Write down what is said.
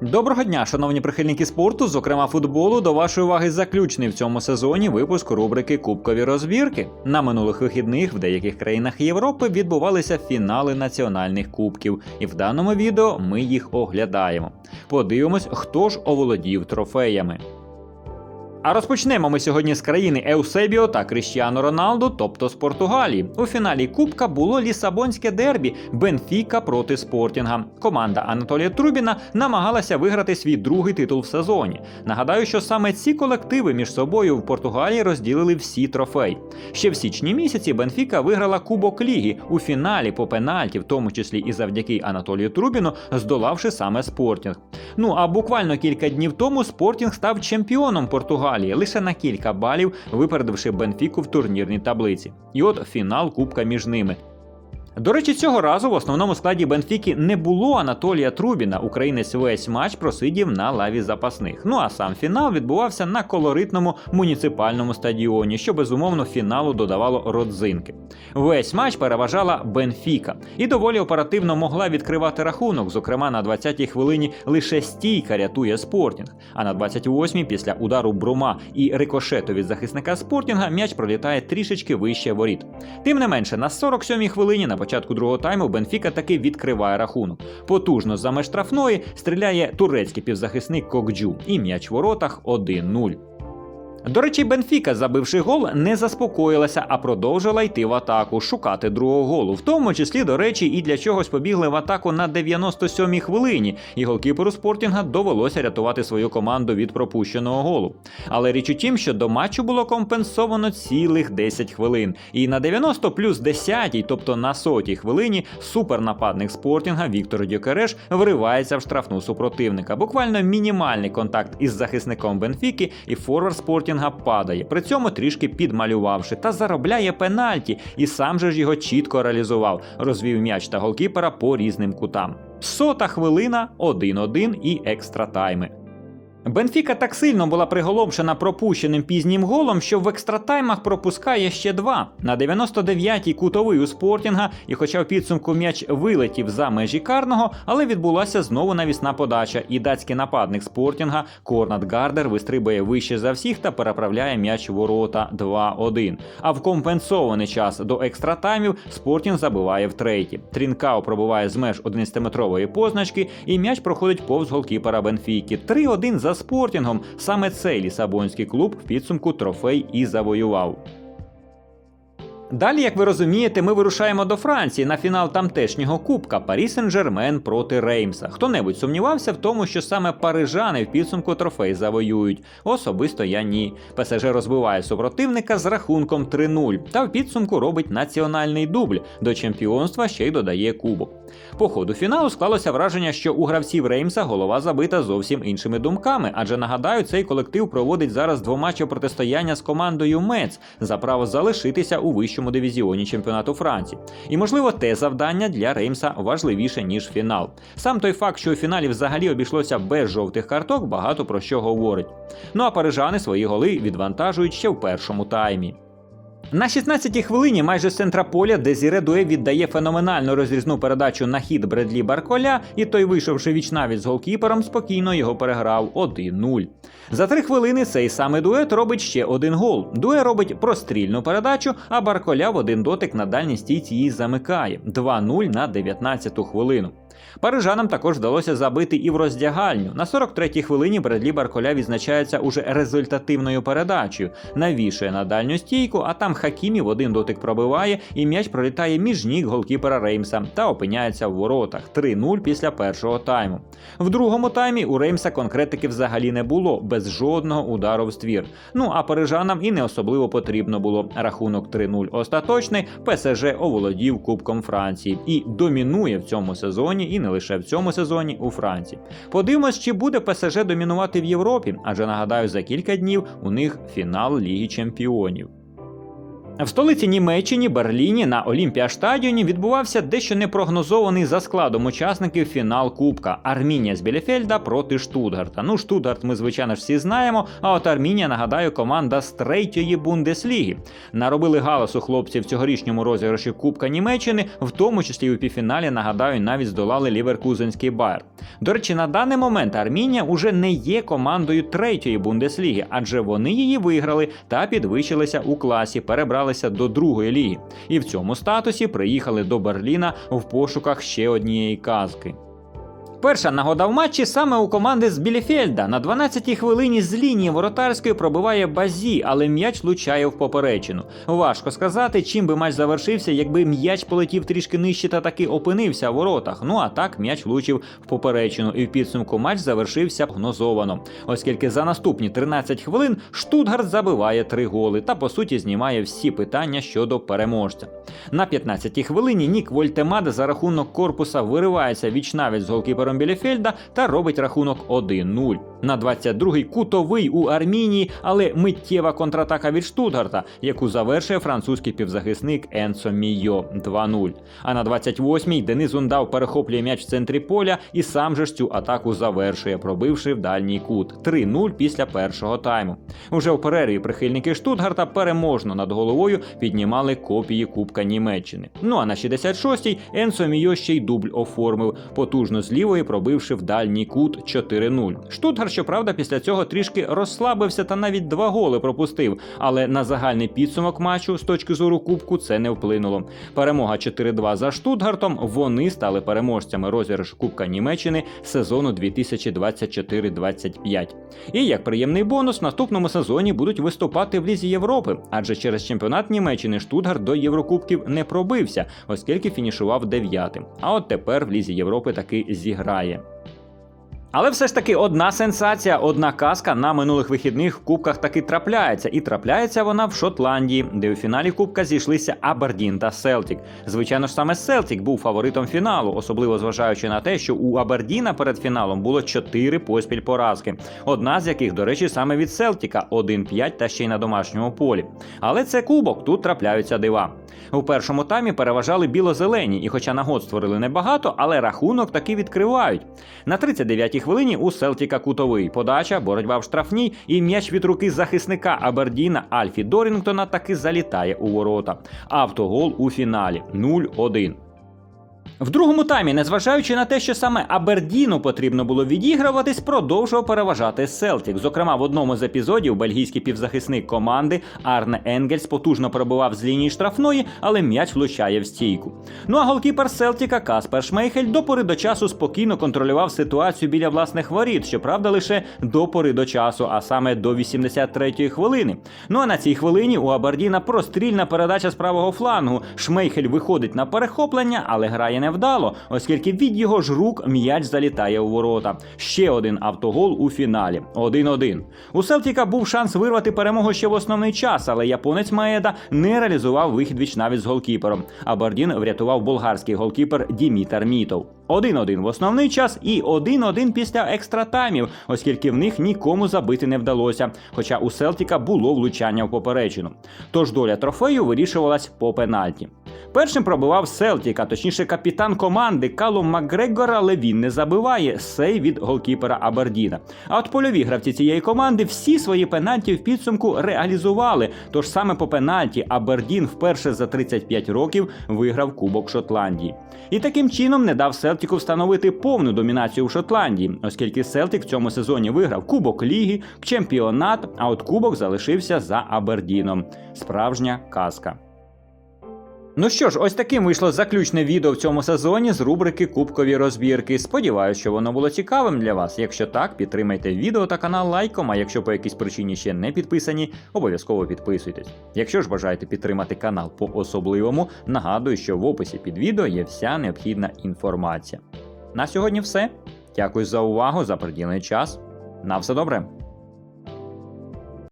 Доброго дня, шановні прихильники спорту, зокрема футболу. До вашої уваги заключний в цьому сезоні випуск рубрики Кубкові розбірки. На минулих вихідних в деяких країнах Європи відбувалися фінали національних кубків, і в даному відео ми їх оглядаємо. Подивимось, хто ж оволодів трофеями. А розпочнемо ми сьогодні з країни Еусебіо та Кріштіану Роналду, тобто з Португалії. У фіналі Кубка було лісабонське дербі Бенфіка проти Спортінга. Команда Анатолія Трубіна намагалася виграти свій другий титул в сезоні. Нагадаю, що саме ці колективи між собою в Португалії розділили всі трофеї. Ще в січні місяці Бенфіка виграла Кубок Ліги у фіналі по пенальті, в тому числі і завдяки Анатолію Трубіну, здолавши саме Спортінг. Ну а буквально кілька днів тому Спортінг став чемпіоном Португалії лише на кілька балів, випередивши Бенфіку в турнірній таблиці. І от фінал Кубка між ними. До речі, цього разу в основному складі Бенфіки не було Анатолія Трубіна. Українець весь матч просидів на лаві запасних. Ну а сам фінал відбувався на колоритному муніципальному стадіоні, що безумовно фіналу додавало родзинки. Весь матч переважала Бенфіка і доволі оперативно могла відкривати рахунок. Зокрема, на 20-й хвилині лише стійка рятує спортінг. А на 28-й після удару Брума і рикошету від захисника спортінга м'яч пролітає трішечки вище воріт. Тим не менше, на 47-й хвилині на початку другого тайму Бенфіка таки відкриває рахунок. Потужно за меж штрафної стріляє турецький півзахисник Кокджу і м'яч в воротах 1-0. До речі, Бенфіка, забивши гол, не заспокоїлася, а продовжила йти в атаку, шукати другого голу. В тому числі, до речі, і для чогось побігли в атаку на 97-й хвилині, і голкіперу Спортінга довелося рятувати свою команду від пропущеного голу. Але річ у тім, що до матчу було компенсовано цілих 10 хвилин. І на 90 плюс 10, тобто на сотій хвилині, супернападник Спортінга Віктор Дьокереш вривається в штрафну супротивника. Буквально мінімальний контакт із захисником Бенфіки, і форвард Спортінга падає, при цьому трішки підмалювавши та заробляє пенальті, і сам же ж його чітко реалізував, розвів м'яч та голкіпера по різним кутам. Сота хвилина, 1-1 і екстра тайми. Бенфіка так сильно була приголомшена пропущеним пізнім голом, що в екстратаймах пропускає ще два. На 99-й кутовий у спортінга, і хоча в підсумку м'яч вилетів за межі карного, але відбулася знову навісна подача, і датський нападник спортінга Корнат Гардер вистрибує вище за всіх та переправляє м'яч ворота 2-1. А в компенсований час до екстратаймів спортінг забиває втретє. Трінкао пробуває з меж 11-метрової позначки, і м'яч проходить повз голкіпера Бенфіки. 3-1 за спортінгом. Саме цей лісабонський клуб в підсумку трофей і завоював. Далі, як ви розумієте, ми вирушаємо до Франції на фінал тамтешнього кубка Парі Сен-Жермен проти Реймса. Хто-небудь сумнівався в тому, що саме парижани в підсумку трофей завоюють. Особисто я ні. ПСЖ розбиває супротивника з рахунком 3-0 та в підсумку робить національний дубль. До чемпіонства ще й додає кубок. По ходу фіналу склалося враження, що у гравців Реймса голова забита зовсім іншими думками, адже нагадаю, цей колектив проводить зараз двоматче протистояння з командою Мец за право залишитися у вищому дивізіоні чемпіонату Франції. І можливо, те завдання для Реймса важливіше ніж фінал. Сам той факт, що у фіналі взагалі обійшлося без жовтих карток, багато про що говорить. Ну а парижани свої голи відвантажують ще в першому таймі. На 16-й хвилині майже з центра поля Дезіре Дуе віддає феноменальну розрізну передачу на хід Бредлі Барколя, і той, вийшовши вічнавіч з голкіпером, спокійно його переграв 1-0. За три хвилини цей самий дует робить ще один гол. Дуе робить прострільну передачу, а Барколя в один дотик на дальній стійці її замикає 2-0 на 19-ту хвилину. Парижанам також вдалося забити і в роздягальню. На 43-й хвилині Бредлі Барколя відзначається уже результативною передачею. Навішує на дальню стійку, а там Хакімі в один дотик пробиває, і м'яч пролітає між ніг голкіпера Реймса та опиняється в воротах 3-0 після першого тайму. В другому таймі у Реймса конкретики взагалі не було, без жодного удару в ствір. Ну а парижанам і не особливо потрібно було. Рахунок 3-0 остаточний. ПСЖ оволодів Кубком Франції і домінує в цьому сезоні, і не лише в цьому сезоні у Франції. Подивимось, чи буде ПСЖ домінувати в Європі, адже нагадаю, за кілька днів у них фінал Ліги Чемпіонів. В столиці Німеччині Берліні на Олімпіаштадіоні відбувався дещо непрогнозований за складом учасників фінал Кубка Армінія з Білефельда проти Штутгарта. Ну, Штутгарт ми звичайно ж всі знаємо. А от Армінія, нагадаю, команда з третьої бундесліги. Наробили галасу хлопці в цьогорічньому розіграші Кубка Німеччини, в тому числі у півфіналі, нагадаю, навіть здолали Ліверкузенський Байер. До речі, на даний момент Армінія уже не є командою третьої бундесліги, адже вони її виграли та підвищилися у класі, перебралися до другої ліги. І в цьому статусі приїхали до Берліна в пошуках ще однієї казки. Перша нагода в матчі саме у команди з Біліфельда. На 12-й хвилині з лінії воротарської пробиває базі, але м'яч влучає в поперечину. Важко сказати, чим би матч завершився, якби м'яч полетів трішки нижче та таки опинився в воротах. Ну а так м'яч влучив в поперечину, і в підсумку матч завершився прогнозовано, оскільки за наступні 13 хвилин Штутгарт забиває три голи та по суті знімає всі питання щодо переможця. На 15-й хвилині Нік Вольтемаде за рахунок корпуса виривається вічнавість з голкіпером Біліфельда та робить рахунок 1-0. На 22-й кутовий у Армінії, але миттєва контратака від Штутгарта, яку завершує французький півзахисник Енсо Мійо 2-0. А на 28-й Денис Ундав перехоплює м'яч в центрі поля і сам же ж цю атаку завершує, пробивши в дальній кут 3-0 після першого тайму. Уже в перерві прихильники Штутгарта переможно над головою піднімали копії Кубка Німеччини. Ну а на 66-й Енсо Мійо ще й дубль оформив, потужно з лівої пробивши в дальній кут 4-0. Штутгарт, щоправда, після цього трішки розслабився та навіть два голи пропустив, але на загальний підсумок матчу з точки зору Кубку це не вплинуло. Перемога 4-2 за Штутгартом. Вони стали переможцями розіграшу Кубка Німеччини сезону 2024-25. І як приємний бонус, в наступному сезоні будуть виступати в Лізі Європи, адже через чемпіонат Німеччини Штутгарт до Єврокубків не пробився, оскільки фінішував дев'ятим. А от тепер в Лізі Європи таки зіграє. Але все ж таки одна сенсація, одна казка на минулих вихідних кубках таки трапляється, і трапляється вона в Шотландії, де у фіналі кубка зійшлися Абердін та Селтік. Звичайно ж, саме Селтік був фаворитом фіналу, особливо зважаючи на те, що у Абердіна перед фіналом було чотири поспіль поразки. Одна з яких, до речі, саме від Селтіка 1-5 та ще й на домашньому полі. Але це кубок, тут трапляються дива. У першому таймі переважали біло-зелені, і хоча нагод створили небагато, але рахунок таки відкривають. На 39-й хвилині у Селтіка кутовий подача, боротьба в штрафній, і м'яч від руки захисника Абердіна Альфі Дорінгтона таки залітає у ворота. Автогол у фіналі 0-1. В другому таймі, незважаючи на те, що саме Абердіну потрібно було відіграватись, продовжував переважати Селтік. Зокрема, в одному з епізодів бельгійський півзахисник команди Арне Енгельс потужно пробивав з лінії штрафної, але м'яч влучає в стійку. Ну а голкіпер Селтіка Каспер Шмейхель до пори до часу спокійно контролював ситуацію біля власних воріт, щоправда, лише до пори до часу, а саме до 83-ї хвилини. Ну а на цій хвилині у Абердіна прострільна передача з правого флангу. Шмейхель виходить на перехоплення, але грає невдало, оскільки від його ж рук м'яч залітає у ворота. Ще один автогол у фіналі. 1-1. У Селтіка був шанс вирвати перемогу ще в основний час, але японець Маеда не реалізував вихід вічнавість з голкіпером. Абердін врятував болгарський голкіпер Дімітар Мітов. 1-1 в основний час і 1-1 після екстратаймів, оскільки в них нікому забити не вдалося. Хоча у Селтіка було влучання в поперечину. Тож доля трофею вирішувалась по пенальті. Першим пробивав Селтік, а точніше капітан команди Калум Макгрегора, але він не забиває сей від голкіпера Абердіна. А от польові гравці цієї команди всі свої пенальті в підсумку реалізували. Тож саме по пенальті Абердін вперше за 35 років виграв Кубок Шотландії. І таким чином не дав Селтіку встановити повну домінацію в Шотландії, оскільки Селтік в цьому сезоні виграв Кубок Ліги, чемпіонат, а от Кубок залишився за Абердіном. Справжня казка. Ну що ж, ось таким вийшло заключне відео в цьому сезоні з рубрики Кубкові розбірки. Сподіваюсь, що воно було цікавим для вас. Якщо так, підтримайте відео та канал лайком. А якщо по якійсь причині ще не підписані, обов'язково підписуйтесь. Якщо ж бажаєте підтримати канал по особливому, нагадую, що в описі під відео є вся необхідна інформація. На сьогодні все. Дякую за увагу, за приділений час. На все добре.